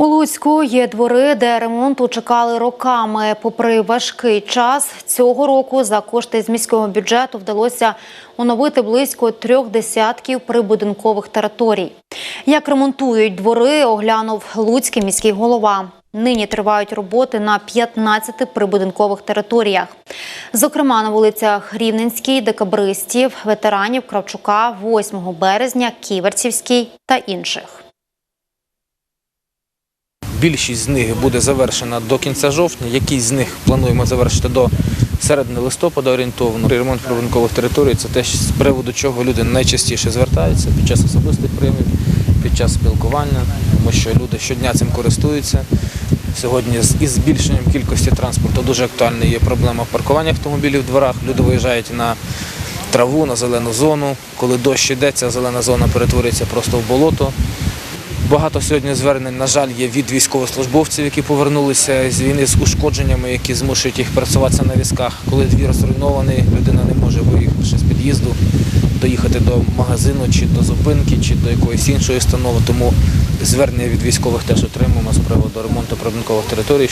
У Луцьку є двори, де ремонту чекали роками. Попри важкий час, цього року за кошти з міського бюджету вдалося оновити близько трьох десятків прибудинкових територій. Як ремонтують двори, оглянув Луцький міський голова. Нині тривають роботи на 15 прибудинкових територіях. Зокрема, на вулицях Рівненській, Декабристів, ветеранів Кравчука, 8 березня, Ківерцівській та інших. Більшість з них буде завершена до кінця жовтня, якісь з них плануємо завершити до середини листопада орієнтовно. Ремонт прибудинкових територій це те, з приводу чого люди найчастіше звертаються під час особистих прийомів, під час спілкування, тому що люди щодня цим користуються. Сьогодні із збільшенням кількості транспорту дуже актуальна є проблема паркування автомобілів в дворах. Люди виїжджають на траву, на зелену зону. Коли дощ ця зелена зона перетворюється просто в болото. Багато сьогодні звернень, на жаль, є від військовослужбовців, які повернулися з війни з ушкодженнями, які змушують їх працюватися на візках. Коли двір зруйнований, людина не може виїхати з під'їзду, доїхати до магазину, чи до зупинки, чи до якоїсь іншої установи. Тому звернення від військових теж отримуємо з приводу ремонту прибудинкових територій.